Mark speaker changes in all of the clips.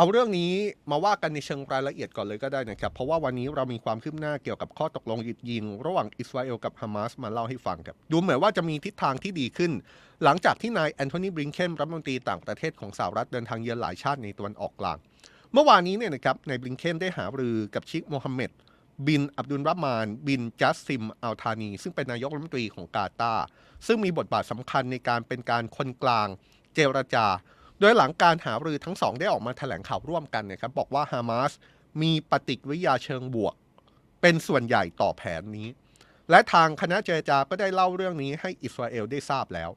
Speaker 1: เอาเรื่องนี้มาว่ากันในเชิงรายละเอียดก่อนเลยก็ได้นะครับ เพราะว่าวันนี้เรามีความคืบหน้าเกี่ยวกับข้อตกลงหยุดยิง ระหว่างอิสราเอลกับฮามาสมาเล่าให้ฟังครับ ดูเหมือนว่าจะมีทิศทางที่ดีขึ้น หลังจากที่นายแอนโทนีบริงเคนรัฐมนตรีต่างประเทศของสหรัฐเดินทางเยือนหลายชาติในตะวันออกกลาง เมื่อวานนี้เนี่ยนะครับนายบริงเคนได้หารือกับชิคโมฮัมเหม็ดบินอับดุลรามาน บินจัสซิมอัลธานี ซึ่งเป็นนายกรัฐมนตรีของกาตาร์ซึ่งมีบทบาทสำคัญในการเป็นการคนกลาง เจรจา โดยหลังการหารือทั้งสองได้ออกมาแถลงข่าวร่วมกันนะครับบอกว่าฮามาสมีปฏิกิริยาเชิงบวก เป็นส่วนใหญ่ต่อแผนนี้ และทางคณะเจรจาก็ได้เล่าเรื่องนี้ให้อิสราเอลได้ทราบแล้ว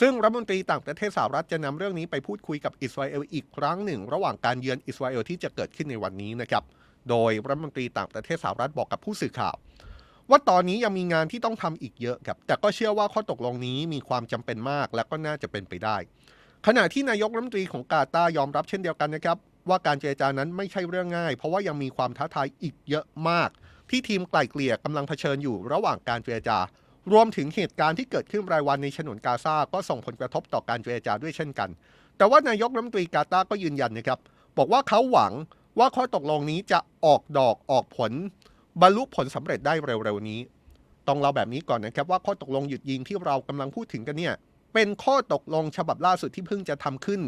Speaker 1: ซึ่งรัฐมนตรีต่างประเทศสหรัฐจะนำเรื่องนี้ไปพูดคุยกับอิสราเอลอีกครั้งหนึ่ง ระหว่างการเยือนอิสราเอลที่จะเกิดขึ้นในวันนี้นะครับโดยรัฐมนตรีต่างประเทศสหรัฐบอกกับผู้สื่อข่าว ว่าตอนนี้ยังมีงานที่ต้องทำอีกเยอะครับแต่ก็เชื่อว่าข้อตกลงนี้มีความจำเป็นมากและก็น่าจะเป็นไปได้ ขณะที่นายกรัฐมนตรีของกาตาร์ยอมรับเช่นเดียวกันนะครับ ว่าการเจรจานั้นไม่ใช่เรื่องง่าย เพราะว่ายังมีความท้าทายอีกเยอะมาก ที่ทีมไกล่เกลี่ยกำลังเผชิญอยู่ระหว่างการเจรจา รวมถึงเหตุการณ์ที่เกิดขึ้นรายวันในฉนวนกาซาก็ส่งผลกระทบต่อการเจรจาด้วยเช่นกัน แต่ว่านายกรัฐมนตรีกาตาร์ก็ยืนยันนะครับ บอกว่าเขาหวังว่าข้อตกลงนี้จะออกดอกออกผล บรรลุผลสำเร็จได้เร็วๆนี้ ต้องเราแบบนี้ก่อนนะครับว่าข้อตกลงหยุดยิงที่เรากำลังพูดถึงกันเนี่ย เป็นข้อตกลงฉบับล่าสุดที่เพิ่งจะทำขึ้น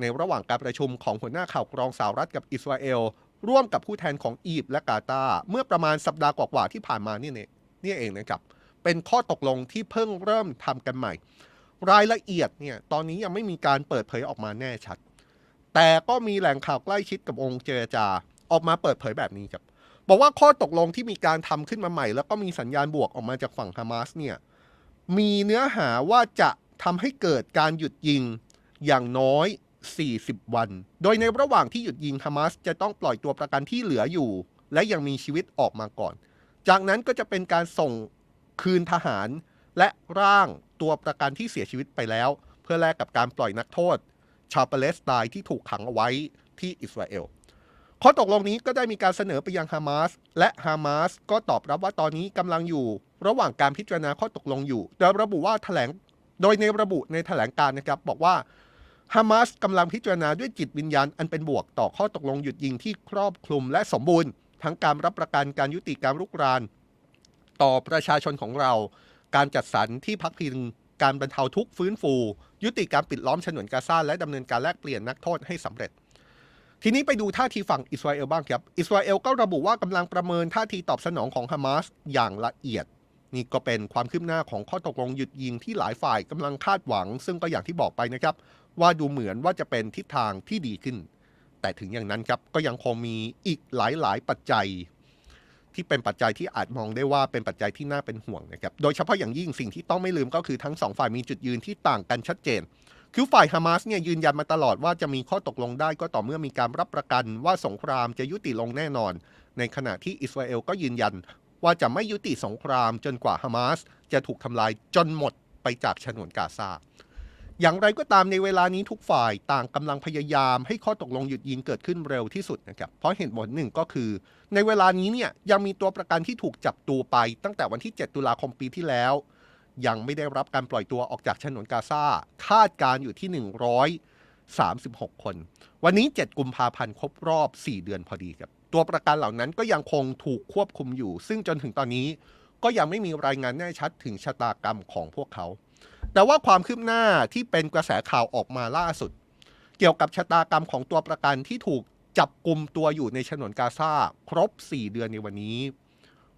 Speaker 1: ในระหว่างการประชุมของหัวหน้าข่าวกรองสหรัฐกับอิสราเอล ร่วมกับผู้แทนของอียิปต์และกาตาร์เมื่อประมาณสัปดาห์กว่าๆที่ผ่านมานี่เนี่ยนี่เองนะครับ เป็นข้อตกลงที่เพิ่งเริ่มทำกันใหม่ รายละเอียดเนี่ยตอนนี้ยังไม่มีการเปิดเผยออกมาแน่ชัด แต่ก็มีแหล่งข่าวใกล้ชิดกับองค์เจรจาออกมาเปิดเผยแบบนี้ครับบอกว่าข้อตกลงที่มีการทำขึ้นมาใหม่ แล้วก็มีสัญญาณบวกออกมาจากฝั่งฮามาสเนี่ยมีเนื้อหาว่าจะ ทำให้เกิดการหยุดยิงอย่างน้อย 40 วัน โดยในระหว่างที่หยุดยิงฮามาสจะต้องปล่อยตัวประกันที่เหลืออยู่ และยังมีชีวิตออกมาก่อน จากนั้นก็จะเป็นการส่งคืนทหาร และร่างตัวประกันที่เสียชีวิตไปแล้ว เพื่อแลกกับการปล่อยนักโทษ ชาวปาเลสไตน์ที่ถูกขังเอาไว้ที่อิสราเอลข้อตกลงนี้ก็ได้มีการเสนอไปยังฮามาสและฮามาสก็ตอบรับว่าตอนนี้กำลังอยู่ ระหว่างการพิจารณาข้อตกลงอยู่โดยระบุว่าแถลง โดยในระบุในแถลงการนะครับบอกว่าฮามาสกำลังพิจารณาด้วยจิตวิญญาณอันเป็นบวกต่อข้อตกลงหยุดยิงที่ครอบคลุมและสมบูรณ์ ทั้งการรับประกันการยุติการรุกราน ต่อประชาชนของเรา การจัดสรรที่พักพิงการบรรเทาทุกข์ฟื้นฟู ยุติการปิดล้อมฉนวนกาซาและดำเนินการแลกเปลี่ยนนักโทษให้สำเร็จ ทีนี้ไปดูท่าทีฝั่งอิสราเอลบ้างครับ อิสราเอลก็ระบุว่ากำลังประเมินท่าทีตอบสนองของฮามาสอย่างละเอียด นี่ก็เป็นความคืบหน้าของข้อตกลงหยุดยิงที่หลายฝ่ายกำลังคาดหวัง ซึ่งก็อย่างที่บอกไปนะครับ ว่าดูเหมือนว่าจะเป็นทิศทางที่ดีขึ้น แต่ถึงอย่างนั้นครับก็ยังคงมีอีกหลายๆ ปัจจัย ที่เป็นปัจจัยที่อาจมองได้ว่าเป็นปัจจัยที่น่าเป็นห่วงนะครับโดยเฉพาะอย่างยิ่งสิ่งที่ต้องไม่ลืมก็คือทั้งสองฝ่ายมีจุดยืนที่ต่างกันชัดเจนคือฝ่ายฮามาสเนี่ยยืนยันมาตลอดว่าจะมีข้อตกลงได้ก็ต่อเมื่อมีการรับประกันว่าสงครามจะยุติลงแน่นอน ในขณะที่อิสราเอลก็ยืนยัน ว่าจะไม่ยุติสงครามจนกว่าฮามาสจะถูกทำลายจนหมดไปจากฉนวนกาซา อย่างไรก็ตามในเวลานี้ทุกฝ่ายต่างกำลังพยายามให้ข้อตกลงหยุดยิงเกิดขึ้นเร็วที่สุดนะครับ เพราะเหตุผลหนึ่งก็คือ ในเวลานี้เนี่ยยังมีตัวประกันที่ถูกจับตัวไป ตั้งแต่วันที่ 7 ตุลาคมปีที่แล้ว ยังไม่ได้รับการปล่อยตัวออกจากฉนวนกาซาคาดการอยู่ที่136 คน วันนี้ 7 กุมภาพันธ์ครบรอบ 4 เดือนพอดีครับ ตัวประกันเหล่านั้นก็ยังคงถูกควบคุมอยู่ ซึ่งจนถึงตอนนี้ก็ยังไม่มีรายงานแน่ชัดถึงชะตากรรมของพวกเขา แต่ว่าความคืบหน้าที่เป็นกระแสข่าวออกมาล่าสุด เกี่ยวกับชะตากรรมของตัวประกันที่ถูกจับกลุ่มตัวอยู่ในฉนวนกาซาครบ 4 เดือนในวันนี้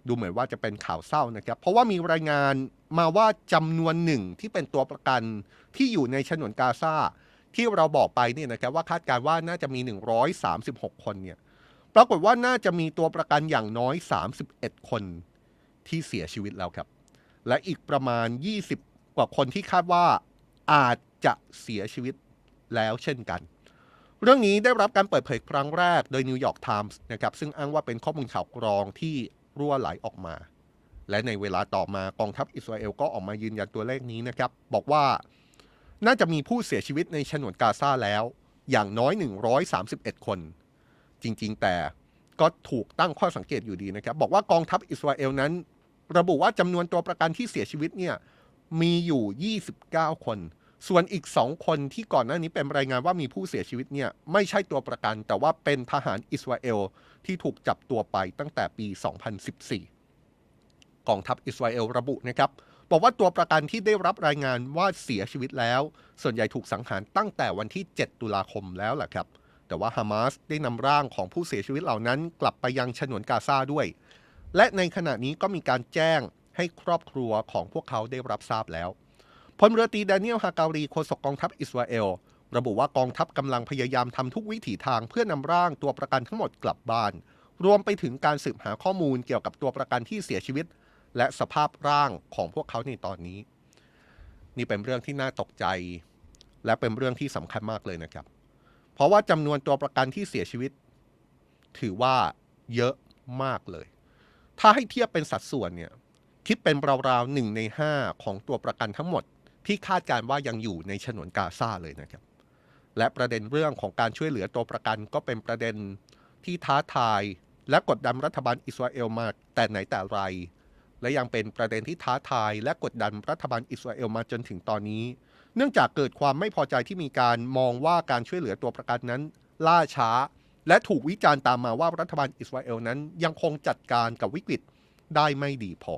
Speaker 1: ดูเหมือนว่าจะเป็นข่าวเศร้านะครับ เพราะว่ามีรายงานมาว่าจำนวนหนึ่งที่เป็นตัวประกันที่อยู่ในฉนวนกาซาที่เราบอกไปเนี่ยนะครับว่าคาดการณ์ว่าน่าจะมี 136 คนเนี่ย ปรากฏว่าน่าจะมีตัวประกันอย่างน้อย 31 คนที่เสียชีวิตแล้วครับ และอีกประมาณ 20 กว่าคนที่คาดว่าอาจจะเสียชีวิตแล้วเช่นกัน เรื่องนี้ได้รับการเปิดเผยครั้งแรกโดยนิวยอร์กไทมส์นะครับซึ่งอ้างว่าเป็นข้อมูลข่าวกรองที่รั่วไหลออกมา และในเวลาต่อมากองทัพอิสราเอลก็ออกมายืนยันตัวเลขนี้นะครับ บอกว่าน่าจะมีผู้เสียชีวิตในฉนวนกาซาแล้วอย่างน้อย 131 คน จริง ๆ แต่ก็ถูกตั้งข้อสังเกตอยู่ดีนะครับ บอกว่ากองทัพอิสราเอลนั้น ระบุว่าจำนวนตัวประกันที่เสียชีวิตเนี่ยมีอยู่ 29 คน ส่วนอีกสองคนที่ก่อนหน้านี้เป็นรายงานว่ามีผู้เสียชีวิตเนี่ยไม่ใช่ตัวประกัน แต่ว่าเป็นทหารอิสราเอลที่ถูกจับตัวไปตั้งแต่ปี 2014 กองทัพอิสราเอลระบุนะครับบอกว่าตัวประกันที่ได้รับรายงานว่าเสียชีวิตแล้ว ส่วนใหญ่ถูกสังหารตั้งแต่วันที่ 7 ตุลาคมแล้วแหละครับ แต่ว่าฮามาสได้นำร่างของผู้เสียชีวิตเหล่านั้น กลับไปยังฉนวนกาซาด้วย และในขณะนี้ก็มีการแจ้งให้ครอบครัวของพวกเขาได้รับทราบแล้วพลเรือตีแดเนียลฮาการีโฆษกกองทัพอิสราเอล ระบุว่ากองทัพกำลังพยายามทำทุกวิถีทางเพื่อนำร่างตัวประกันทั้งหมดกลับบ้าน รวมไปถึงการสืบหาข้อมูลเกี่ยวกับตัวประกันที่เสียชีวิต และสภาพร่างของพวกเขาในตอนนี้ นี่เป็นเรื่องที่น่าตกใจ และเป็นเรื่องที่สำคัญมากเลยนะครับ เพราะว่าจำนวนตัวประกันที่เสียชีวิต ถือว่าเยอะมากเลย ถ้าให้เทียบเป็นสัดส่วนเนี่ยคิดเป็นราวๆหนึ่งในห้าของตัวประกันทั้งหมด ที่คาดการว่ายังอยู่ในฉนวนกาซาเลยนะครับ และประเด็นเรื่องของการช่วยเหลือตัวประกันก็เป็นประเด็นที่ท้าทาย และกดดันรัฐบาลอิสราเอลมาแต่ไหนแต่ไร และยังเป็นประเด็นที่ท้าทาย และกดดันรัฐบาลอิสราเอลมาจนถึงตอนนี้ เนื่องจากเกิดความไม่พอใจที่มีการมองว่าการช่วยเหลือตัวประกันนั้น ล่าช้า และถูกวิจารณ์ตามมาว่ารัฐบาลอิสราเอลนั้นยังคงจัดการกับวิกฤตได้ไม่ดีพอ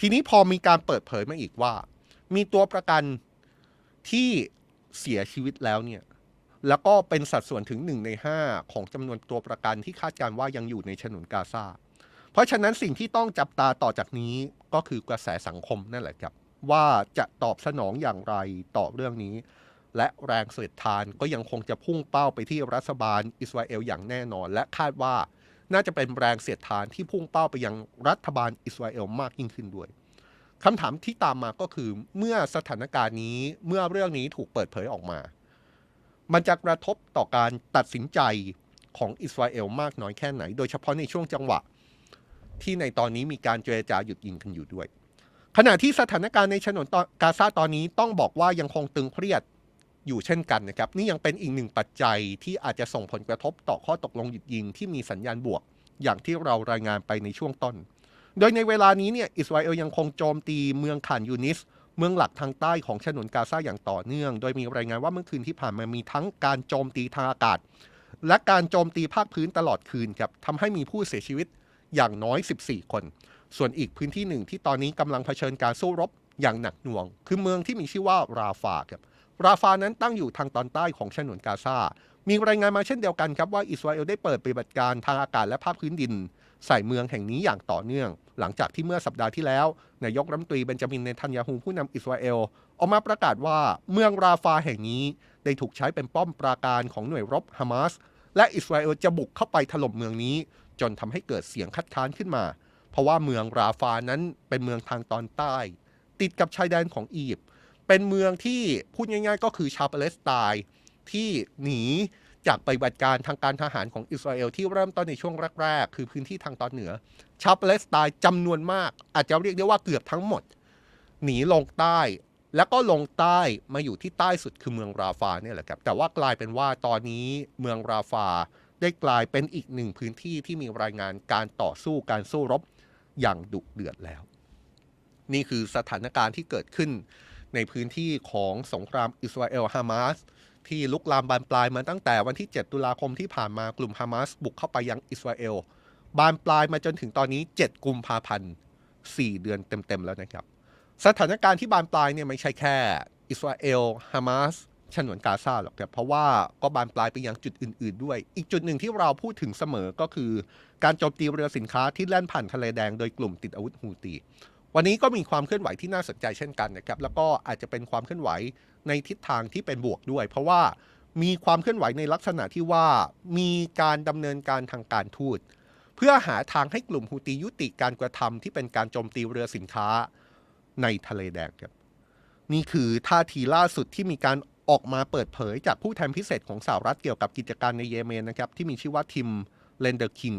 Speaker 1: ทีนี้พอมีการเปิดเผยมาอีกว่า มีตัวประกันที่เสียชีวิตแล้วเนี่ยแล้วก็เป็นสัดส่วนถึงหนึ่งในห้าของจำนวนตัวประกันที่คาดการว่ายังอยู่ในฉนวนกาซาเพราะฉะนั้นสิ่งที่ต้องจับตาต่อจากนี้ก็คือกระแสสังคมนั่นแหละครับ ว่าจะตอบสนองอย่างไรต่อเรื่องนี้ และแรงเสียดทานก็ยังคงจะพุ่งเป้าไปที่รัฐบาลอิสราเอลอย่างแน่นอน และคาดว่าน่าจะเป็นแรงเสียดทานที่พุ่งเป้าไปยังรัฐบาลอิสราเอลมากยิ่งขึ้นด้วยคำถามที่ตามมาก็คือเมื่อสถานการณ์นี้เมื่อเรื่องนี้ถูกเปิดเผยออกมา มันจะกระทบต่อการตัดสินใจของอิสราเอลมากน้อยแค่ไหน โดยเฉพาะในช่วงจังหวะ ที่ในตอนนี้มีการเจรจาหยุดยิงกันอยู่ด้วย ขณะที่สถานการณ์ในฉนวนกาซาตอนนี้ต้องบอกว่ายังคงตึงเครียดอยู่เช่นกันนะครับ นี่ยังเป็นอีกหนึ่งปัจจัยที่อาจจะส่งผลกระทบต่อข้อตกลงหยุดยิงที่มีสัญญาณบวก อย่างที่เรารายงานไปในช่วงต้น โดยในเวลานี้เนี่ยอิสราเอลยังคงโจมตีเมืองขานยูนิส เมืองหลักทางใต้ของฉนวนกาซาอย่างต่อเนื่อง โดยมีรายงานว่าเมื่อคืนที่ผ่านมามีทั้งการโจมตีทางอากาศ และการโจมตีภาคพื้นตลอดคืนครับทำให้มีผู้เสียชีวิตอย่างน้อย 14 คน ส่วนอีกพื้นที่หนึ่งที่ตอนนี้กำลังเผชิญการสู้รบอย่างหนักหน่วง คือเมืองที่มีชื่อว่าราฟาครับราฟานั้นตั้งอยู่ทางตอนใต้ของฉนวนกาซา มีรายงานมาเช่นเดียวกันครับว่าอิสราเอลได้เปิดปฏิบัติการทางอากาศและภาคพื้นดิน ใส่เมืองแห่งนี้อย่างต่อเนื่อง หลังจากที่เมื่อสัปดาห์ที่แล้วนายกรัฐมนตรีเบนจามินเนทันยาฮูผู้นำอิสราเอลออกมาประกาศว่าเมืองราฟาแห่งนี้ได้ถูกใช้เป็นป้อมปราการของหน่วยรบฮามาสและอิสราเอลจะบุกเข้าไปถล่มเมืองนี้ จนทำให้เกิดเสียงคัดค้านขึ้นมา เพราะว่าเมืองราฟานั้นเป็นเมืองทางตอนใต้ ติดกับชายแดนของอียิปต์เป็นเมืองที่พูดง่าย ๆ ก็คือชาวปาเลสไตน์ที่หนีจากปฏิบัติการทางการทหารของอิสราเอลที่เริ่มต้นในช่วงแรกๆ คือพื้นที่ทางตอนเหนือ ชาวปาเลสไตน์จำนวนมาก อาจจะเรียกได้ว่าเกือบทั้งหมด หนีลงใต้ แล้วก็ลงใต้มาอยู่ที่ใต้สุดคือเมืองราฟาเนี่ยแหละครับ แต่ว่ากลายเป็นว่าตอนนี้เมืองราฟาได้กลายเป็นอีกหนึ่งพื้นที่ที่มีรายงานการต่อสู้การสู้รบ อย่างดุเดือดแล้ว นี่คือสถานการณ์ที่เกิดขึ้นในพื้นที่ของสงครามอิสราเอลฮามาสที่ลุกลามบานปลายมาตั้งแต่วันที่ 7 ตุลาคมที่ผ่านมากลุ่มฮามาสบุกเข้าไปยังอิสราเอลบานปลายมาจนถึงตอนนี้ 7 กุมภาพันธ์ 4 เดือนเต็มๆแล้วนะครับ สถานการณ์ที่บานปลายเนี่ยไม่ใช่แค่ อิสราเอลฮามาส ฉนวนกาซาหรอกครับเพราะว่าก็บานปลายไปยังจุดอื่น ๆ ด้วย อีกจุดหนึ่งที่เราพูดถึงเสมอก็คือ การโจมตีเรือสินค้าที่แล่นผ่านทะเลแดงโดยกลุ่มติดอาวุธฮูตีวันนี้ก็มีความเคลื่อนไหวที่น่าสนใจเช่นกันนะครับแล้วก็อาจจะเป็นความเคลื่อนไหวในทิศทางที่เป็นบวกด้วย เพราะว่ามีความเคลื่อนไหวในลักษณะที่ว่ามีการดำเนินการทางการทูตเพื่อหาทางให้กลุ่มฮูตียุติการกระทำที่เป็นการโจมตีเรือสินค้าในทะเลแดงครับนี่คือท่าทีล่าสุดที่มีการ ออกมาเปิดเผยจากผู้แทนพิเศษของสหรัฐเกี่ยวกับกิจการในเยเมนนะครับที่มีชื่อว่าทิมเลนเดอร์คิง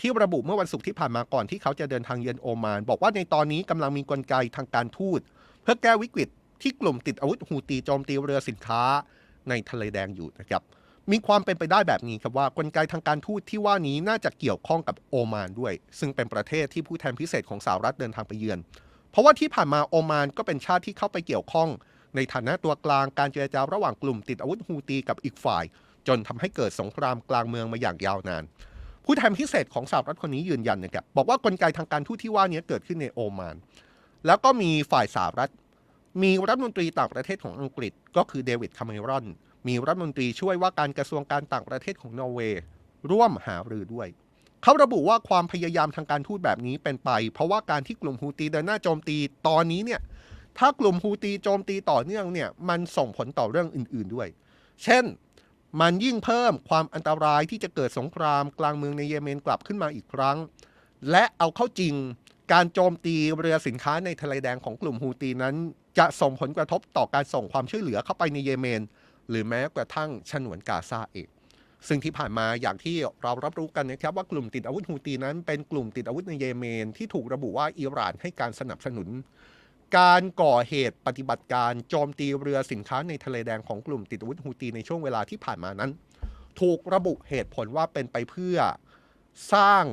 Speaker 1: ที่ระบุเมื่อวันศุกร์ที่ผ่านมาก่อนที่เขาจะเดินทางเยือนโอมาน บอกว่าในตอนนี้กำลังมีกลไกทางการทูต เพื่อแก้วิกฤตที่กลุ่มติดอาวุธฮูตีโจมตีเรือสินค้าในทะเลแดงอยู่นะครับมีความเป็นไปได้แบบนี้ครับว่ากลไกทางการทูตที่ว่านี้น่าจะเกี่ยวข้องกับโอมานด้วย ซึ่งเป็นประเทศที่ผู้แทนพิเศษของสหรัฐเดินทางไปเยือน เพราะว่าที่ผ่านมาโอมานก็เป็นชาติที่เข้าไปเกี่ยวข้อง ในฐานะตัวกลางการเจรจาระหว่างกลุ่มติดอาวุธฮูตีกับอีกฝ่าย จนทำให้เกิดสงครามกลางเมืองมาอย่างยาวนาน ผู้แทนพิเศษของสหรัฐคนนี้ยืนยันนะครับบอกว่ากลไกทางการทูตที่ว่านี้เกิดขึ้นในโอมาน แล้วก็มีฝ่ายสหรัฐ มีรัฐมนตรีต่างประเทศของอังกฤษ ก็คือเดวิดคาเมรอนมีรัฐมนตรีช่วยว่าการกระทรวงการต่างประเทศของนอร์เวย์ร่วมหารือด้วยเขาระบุว่าความพยายามทางการทูตแบบนี้เป็นไป เพราะว่าการที่กลุ่มฮูตีเดินหน้าโจมตีตอนนี้เนี่ย ถ้ากลุ่มฮูตีโจมตีต่อเนื่องเนี่ยมันส่งผลต่อเรื่องอื่น ๆด้วย เช่นมันยิ่งเพิ่มความอันตรายที่จะเกิดสงครามกลางเมืองในเยเมนกลับขึ้นมาอีกครั้ง และเอาเข้าจริงการโจมตีเรือสินค้าในทะเลแดงของกลุ่มฮูตีนั้น จะส่งผลกระทบต่อการส่งความช่วยเหลือเข้าไปในเยเมน หรือแม้กระทั่งฉนวนกาซาเองซึ่งที่ผ่านมาอย่างที่เรารับรู้กันนะครับว่ากลุ่มติดอาวุธฮูตีนั้นเป็นกลุ่มติดอาวุธในเยเมนที่ถูกระบุว่าอิหร่านให้การสนับสนุน การก่อเหตุปฏิบัติการโจมตีเรือสินค้าในทะเลแดงของกลุ่มติดอาวุธฮูตีในช่วงเวลาที่ผ่านมานั้น ถูกระบุเหตุผลว่าเป็นไปเพื่อสร้าง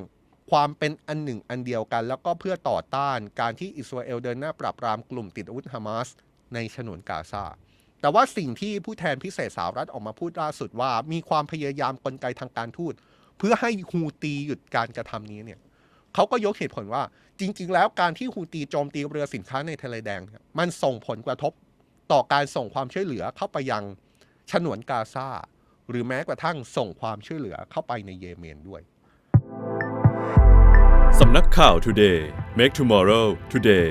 Speaker 1: ความเป็นอันหนึ่งอันเดียวกัน แล้วก็เพื่อต่อต้านการที่อิสราเอลเดินหน้าปราบปรามกลุ่มติดอาวุธฮามาสในฉนวนกาซาแต่ว่าสิ่งที่ผู้แทนพิเศษสหรัฐออกมาพูดล่าสุดว่า มีความพยายามกลไกทางการทูตเพื่อให้ฮูตีหยุดการกระทำนี้เนี่ย เขาก็ยกเหตุผลว่าจริง ๆ แล้วการที่ฮูตีโจมตีเรือสินค้าในทะเลแดง มันส่งผลกระทบต่อการส่งความช่วยเหลือเข้าไปยังฉนวนกาซาหรือแม้กระทั่งส่งความช่วยเหลือเข้าไปในเยเมนด้วย
Speaker 2: สำนักข่าว Today Make Tomorrow Today